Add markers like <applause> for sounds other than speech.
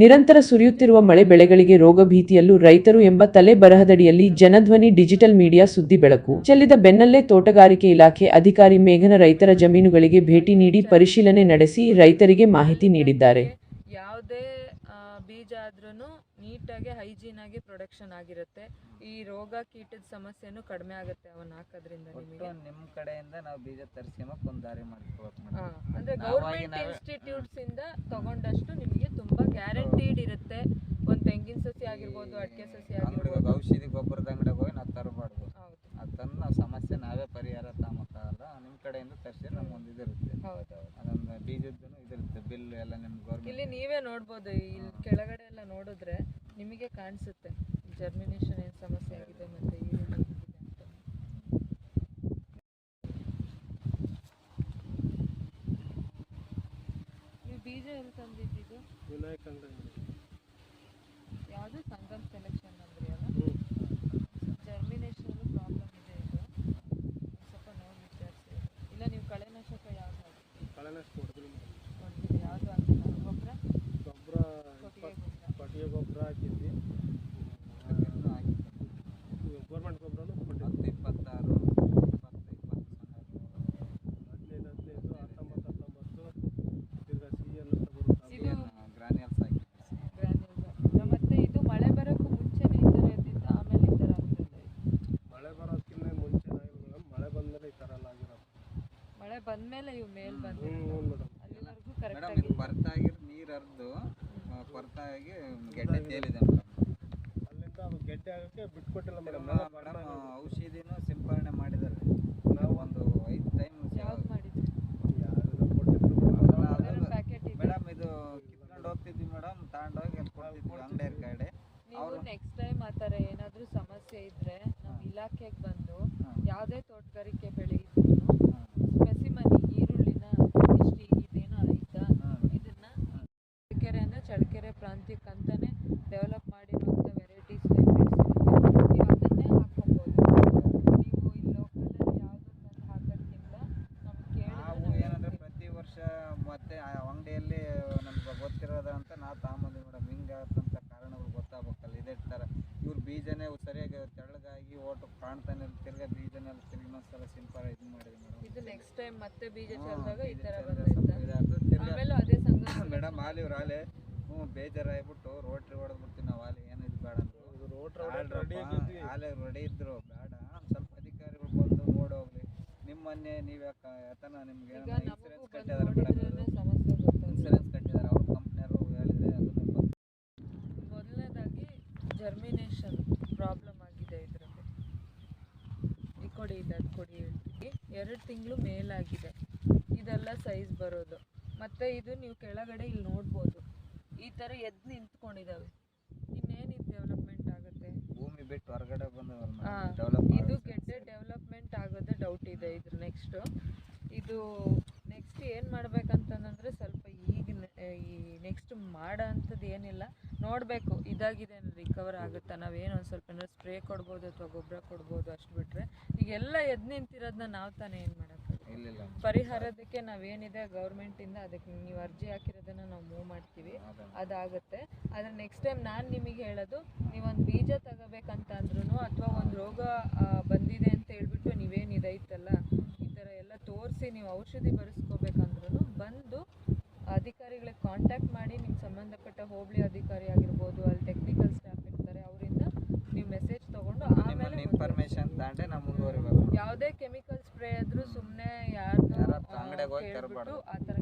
ನಿರಂತರ ಸುರಿಯುತ್ತಿರುವ ಮಳೆ ಬೆಳೆಗಳಿಗೆ ರೋಗ ಭೀತಿಯಲ್ಲೂ ರೈತರು ಎಂಬ ತಲೆ ಬರಹದಡಿಯಲ್ಲಿ ಜನಧ್ವನಿ ಡಿಜಿಟಲ್ ಮೀಡಿಯಾ ಸುದ್ದಿ ಬೆಳಕು. ಚೆಲ್ಲಿದ ಬೆನ್ನಲ್ಲೇ ತೋಟಗಾರಿಕೆ ಇಲಾಖೆ ಅಧಿಕಾರಿ ಮೇಘನ ರೈತರ ಜಮೀನುಗಳಿಗೆ ಭೇಟಿ ನೀಡಿ ಪರಿಶೀಲನೆ ನಡೆಸಿ ರೈತರಿಗೆ ಮಾಹಿತಿ ನೀಡಿದ್ದಾರೆ. ಬೀಜ ಆದ್ರೂ ನೀಟಾಗಿ ಹೈಜೀನ್ ಆಗಿ ಪ್ರೊಡಕ್ಷನ್ ಆಗಿರುತ್ತೆ. ಈ ರೋಗ ಕೀಟದ ಸಮಸ್ಯೆನೂ ಕಡಿಮೆ ಆಗುತ್ತೆ ಅವನ್ನ ಹಾಕೋದ್ರಿಂದ ನಿಮಗೆ. ನಿಮ್ ಕಡೆಯಿಂದ ನಾವು ಬೀಜ ತರಿಸ್ಕೊಂಬಕ್ ಒಂದು ದಾರಿ ಮಾಡ್ಕೊಬೇಕು ಅಂದ್ರೆ ಗವರ್ನಮೆಂಟ್ ಗೌರ್ಮೆಂಟ್ ಇನ್ಸ್ಟಿಟ್ಯೂಟ್ಸ್ ಇಂದ ತಗೊಂಡಷ್ಟು ನಿಮಗೆ ತುಂಬಾ ಗ್ಯಾರಂಟಿಡ್ ಇರುತ್ತೆ ಒಂದ್ ತೆಂಗಿನ ಸಸಿ ಆಗಿರ್ಬೋದು ಅಡಿಕೆ ಸಸಿ ಅಂಗಡಿಗೆ ಆಗಿರ್ಬೋದು ಔಷಧಿ ಗೊಬ್ಬರದ ಅಂಗಡಿಗೆ ಹೋಗಿ ನಾವು ತರಬಾರ್ದು ಹೌದು ಅದನ್ನ ನಾವು ಸಮಸ್ಯೆ ನಾವೇ ಪರಿಹಾರ ನಿಮ್ಮ ಕಡೆಯಿಂದ ತರಿಸಿದ್ರೆ ನಮ್ಗೊಂದು ಇದಿರುತ್ತೆ ಹೌದೌದು. ಅದೊಂದು ಬೀಜದ್ದು ಇದಿರುತ್ತೆ ಬಿಲ್ ಎಲ್ಲ ನಿಮ್ಮ ಇಲ್ಲಿ ಗೌರ್ಮೆಂಟ್ ನೀವೇ ನೋಡ್ಬೋದು ಇಲ್ಲಿ ಕೆಳಗಡೆ ಎಲ್ಲ ನೋಡಿದ್ರೆ ನಿಮಗೆ ಕಾಣಿಸುತ್ತೆ. ಜರ್ಮಿನೇಷನ್ ಏನು ಸಮಸ್ಯೆ ಆಗಿದೆ ಮತ್ತೆ ಅಂತ. ನೀವು ಬೀಜ ಎಲ್ಲಿ ತಂದಿದ್ದು ವಿನಾಯಕ್ ಅಂಗಡಿ. ಯಾವುದು ಸಂಗಮ್ ಸೆಲೆಕ್ಷನ್ ಅಂದ್ರಿ ಅಲ್ಲ ಜರ್ಮಿನೇಷನ್ ಪ್ರಾಬ್ಲಮ್ ಇದೆ ಇದು ಒಂದ್ ಸ್ವಲ್ಪ ನೋಡಿ ವಿಚಾರಿಸಿ ಇಲ್ಲ ನೀವು ಕಳೆನಾಶಕ ಯಾವ್ದು ಹಾಕ್ತೀರಿ? ಕಳೆನಷ್ಟು ಕೊಡ್ತೀನಿ ಕೊಡ್ತೀರಿ ಯಾವುದು ಹಾಕಿಲ್ಲ ಗೊಬ್ಬರ ಗೊಬ್ಬರ ಕೊಟ್ಟಿಗೆ ಗೊಬ್ಬರ ಕೊಟ್ಟಿಗೆ ಗೊಬ್ಬರ ಹಾಕಿದ್ವಿ ಗೌರ್ಮೆಂಟ್ ಗೊಬ್ಬರನು ಕೊಟ್ಟಿದ್ವಿ ಹತ್ತು ಇಪ್ಪತ್ತಾರು ಇಪ್ಪತ್ತು ಇಪ್ಪತ್ತು ಹದಿನೈದು ಹದಿನೈದು ಹತ್ತೊಂಬತ್ತು ಹತ್ತೊಂಬತ್ತು ತಿರ್ಗಾ ಸಿ ಎಲ್ ಅಂತ ಬರುತ್ತೆ ಇದು ಗ್ರಾನ್ಯಲ್ಸ್ ಹಾಕಿ ಗ್ರಾನ್ಯೂಲ್ಸ್ ಮತ್ತೆ ಇದು ಮಳೆ ಬರೋಕ್ಕೂ ಮುಂಚೆನೇ ಈ ಥರ ಇದ್ದಿತ್ತ ಆಮೇಲೆ ಈ ಥರ ಆಗ್ತದೆ ಮಳೆ ಬರೋದಕ್ಕಿಂತ ಮುಂಚೆ ಮೇಡಮ್ ಮಳೆ ಬಂದಮೇಲೆ ಈ ಥರ ಎಲ್ಲ ಆಗಿರೋದು ಮಳೆ ಬಂದ್ಮೇಲೆ ಇವು ಮೇಲ್ ಬಂದು ಬಂದಿದೆ ಹ್ಞೂ ಮೇಡಮ್. ಅಲ್ಲಿವರೆಗೂ ಕರೆಕ್ಟಾಗಿ ಇದು ಕೊರತಾಗಿ ನೀರು ಹರಿದು ಬರ್ತಾಗಿ ಗೆಡ್ಡೆ ತೇಲಿದೆ ಮೇಡಮ್. ಅಲ್ಲಿಂದ ಅದು ಗೆಡ್ಡೆ ಆಗೋಕ್ಕೆ ಬಿಟ್ಕೊಟ್ಟಿಲ್ಲ ಮೇಡಮ್. ಮೇಡಮ್ ಔಷಧಿನೂ ಸಿಂಪರಣೆ ಮಾಡಿದ್ದಾರೆ. ನಾವು ಒಂದು ಐದು ಟೈಮ್ ಯಾವ್ದು ಪ್ಯಾಕೆಟ್ ಮೇಡಮ್ ಇದು ಕಿತ್ಕೊಂಡು ಹೋಗ್ತಿದ್ವಿ ಮೇಡಮ್ ತಗೊಂಡೋಗಿ ಅಲ್ಲಿ ಕೊಡ್ತಿದ್ವಿ. ಅಂಗಡಿಯವ್ರ ಕಡೆ. ನೀವು ನೆಕ್ಸ್ಟ್ ಟೈಮ್ ಆ ಥರ ಏನಾದರೂ ಸಮಸ್ಯೆ ಇದ್ರೆ ನಮ್ಮ ಇಲಾಖೆಗೆ ಬಂದು ಯಾವ್ದೇ ಯಾವುದೇ ತೋಟಗಾರಿಕೆ ಬೆಳೆ ಇದ್ರೂ ಸ್ಪೆಸಿಮನಿ ಈರುಳ್ಳಿನ ಇಷ್ಟು ಇದೇನೋ ಆಯ್ತಾ ಇದನ್ನ ಚಳ್ಳಕೆರೆ ಅಂದರೆ ಚಳ್ಳಕೆರೆ ಪ್ರಾಂತ್ಯಕ್ಕೆ ಅಂತಾನೆ ಡೆವಲಪ್ ಮಾಡಿರುವಂಥ ವೆರೈಟೀಸ್ ಹೈಬ್ರಿಡ್ಸ್ ಇರುತ್ತೆ ನೀವು ಅದನ್ನೇ ಹಾಕ್ಕೊಬೋದು ನೀವು ಇಲ್ಲಿ ಲೋಕಲಲ್ಲಿ ಯಾವುದು ತಂದು ಹಾಕೋದ್ಕಿಂತ ನಮ್ಗೆ ನಾವು ಕೇಳಿದ್ರೆ ಏನಂದ್ರೆ ಪ್ರತಿ ವರ್ಷ ಮತ್ತೆ ಆ ಅಂಗಡಿಯಲ್ಲಿ ನಮ್ಗೆ ಗೊತ್ತಿರೋದು ಅಂತ ನಾವು ತಗೊಂಬಂದ್ವಿ ಮೇಡಮ್ ಹಿಂಗಾಗತ್ತಂತ ಕಾರಣಗಳು ಗೊತ್ತಾಗಬೇಕಲ್ಲ ಇದೇ ಥರ ಇವ್ರ ಬೀಜನೇ ಸರಿಯಾಗಿ ತೆಳ್ಳಗಾಗಿ ಓಟು ಕಾಣ್ತಾನೆ ತಿರ್ಗ ಬೀಜನೆಲ್ಲ ತಿರ್ಗಿ ಇನ್ನೊಂದ್ಸಲ ಸಿಂಪಲ್ ಇದು ಮಾಡಿದ್ವಿ ಮೇಡಮ್. ಇದು ನೆಕ್ಸ್ಟ್ ಟೈಮ್ ಮತ್ತೆ ಬೀಜ ಚೆಲ್ದಾಗ ಈ ಅದೇ ಸಂಘ <coughs> ಮೇಡಮ್ ಆಲಿ ಇವ್ರು ಆಲೆ ಹ್ಞೂ ಬೇಜಾರಾಗ್ಬಿಟ್ಟು ರೋಟ್ರಿ ಹೊಡೆದ್ಬಿಡ್ತೀವಿ ನಾವು ಆಲೆ ಏನು ಇದು ಬೇಡ ಅಂದ್ರು. ರೋಡ್ ರೆಡಿ ಆಗಿದ್ವಿ. ಆಲೆ ರೆಡಿ ಇದ್ರು. ಬೇಡ ಒಂದ್ ಸ್ವಲ್ಪ ಅಧಿಕಾರಿಗಳು ಬಂದು ನೋಡೋಗ್ಲಿ ನಿಮ್ಮ ಮೊನ್ನೆ ನೀವು ಯಾಕೆ ಯಾತನ ನಿಮ್ಗೆ ಇನ್ಸೂರೆನ್ಸ್ ಕಟ್ಟಿದಾರೆ ಮೇಡಮ್ ಇನ್ಸೂರೆನ್ಸ್ ಕಟ್ಟಿದ್ದಾರೆ ಅವ್ರ ಕಂಪ್ನಿಯವರು ಹೇಳಿದ್ರೆ ಅದನ್ನ ಮೊದಲನೇದಾಗಿ ಜರ್ಮಿನೇಷನ್ ಪ್ರಾಬ್ಲಮ್ ಆಗಿದೆ ಇದರಲ್ಲಿ. ಈ ಕೊಡಿ, ಇದೆ ಅದು ಕೊಡಿ ಹೇಳ್ತೀವಿ ಎರಡು ತಿಂಗಳು ಮೇಲಾಗಿದೆ. ಇದೆಲ್ಲ ಸೈಜ್ ಬರೋದು. ಮತ್ತು ಇದು ನೀವು ಕೆಳಗಡೆ ಇಲ್ಲಿ ನೋಡ್ಬೋದು. ಈ ಥರ ಎದ್ದು ನಿಂತ್ಕೊಂಡಿದ್ದಾವೆ ಇನ್ನೇನು ಇದು ಡೆವಲಪ್ಮೆಂಟ್ ಆಗುತ್ತೆ? ಭೂಮಿ ಬಿಟ್ಟು ಹೊರಗಡೆ ಬಂದವರು ಹಾ, ಡೆವಲಪ್ ಇದು ಗೆಡ್ಡೆ ಡೆವಲಪ್ಮೆಂಟ್ ಆಗೋದೇ ಡೌಟ್ ಇದೆ ಇದ್ರ ನೆಕ್ಸ್ಟು ಇದು ನೆಕ್ಸ್ಟ್ ಏನು ಮಾಡ್ಬೇಕಂತಂದ್ರೆ ಸ್ವಲ್ಪ ಈಗ ಈ ನೆಕ್ಸ್ಟ್ ಮಾಡೋ ಅಂಥದ್ದು ಏನಿಲ್ಲ. ನೋಡಬೇಕು ಇದಾಗಿದೆ ರಿಕವರ್ ಆಗುತ್ತಾ? ನಾವೇನು ಒಂದು ಸ್ವಲ್ಪ ಏನಾದ್ರು ಸ್ಪ್ರೇ ಕೊಡ್ಬೋದು ಅಥವಾ ಗೊಬ್ಬರ ಕೊಡ್ಬೋದು ಅಷ್ಟು ಬಿಟ್ಟರೆ ಈಗೆಲ್ಲ ಎದ್ದು ನಿಂತಿರೋದನ್ನ ನಾವು ತಾನೇ ಏನು ಮಾಡೋಕ್ಕಾಗುತ್ತೆ ಇಲ್ಲಿಲ್ಲ ಪರಿಹಾರದಕ್ಕೆ ನಾವೇನಿದೆ ಗೌರ್ಮೆಂಟಿಂದ ಅದಕ್ಕೆ ನೀವು ಅರ್ಜಿ ಹಾಕಿರೋದನ್ನು ನಾವು ಮೂವ್ ಮಾಡ್ತೀವಿ. ಅದಾಗುತ್ತೆ. ಆದರೆ ನೆಕ್ಸ್ಟ್ ಟೈಮ್ ನಾನು ನಿಮಗೆ ಹೇಳೋದು ನೀವೊಂದು ಬೀಜ ತಗೋಬೇಕಂತ ಅಂದ್ರೂ ಅಥವಾ ಒಂದು ರೋಗ ಬಂದಿದೆ ಅಂತ ಹೇಳ್ಬಿಟ್ಟು ನೀವೇನು ಇದೈತಲ್ಲ ಈ ಥರ ಎಲ್ಲ ತೋರಿಸಿ ನೀವು ಔಷಧಿ ಬರೆಸ್ಕೋಬೇಕಂದ್ರೂ ಬಂದು ಅಧಿಕಾರಿಗಳಿಗೆ ಕಾಂಟ್ಯಾಕ್ಟ್ ಮಾಡಿ ನಿಮ್ಗೆ ಸಂಬಂಧಪಟ್ಟ ಹೋಬಳಿ ಅಧಿಕಾರಿ ಆಗಿರ್ಬೋದು ಅಲ್ಲಿ ಟೆಕ್ನಿಕಲ್ ಸ್ಟಾಫ್ ಇರ್ತಾರೆ ಅವರಿಂದ ನೀವು ಮೆಸೇಜ್ ತಗೊಂಡು ಆಮೇಲೆ ನಿಮ್ಮ. ಇನ್ಫಾರ್ಮೇಶನ್ ತಗೊಂಡೆ ನಾವು ಮುಂದುವರಿಬೇಕು ಯಾವುದೇ ಕೆಮಿಕಲ್ ಸ್ಪ್ರೇ ಆದರೂ ಸುಮ್ಮನೆ ಯಾರು ಅಂಗ್ಡಿಗ್ ಹೋಗಿ ಆ ಥರ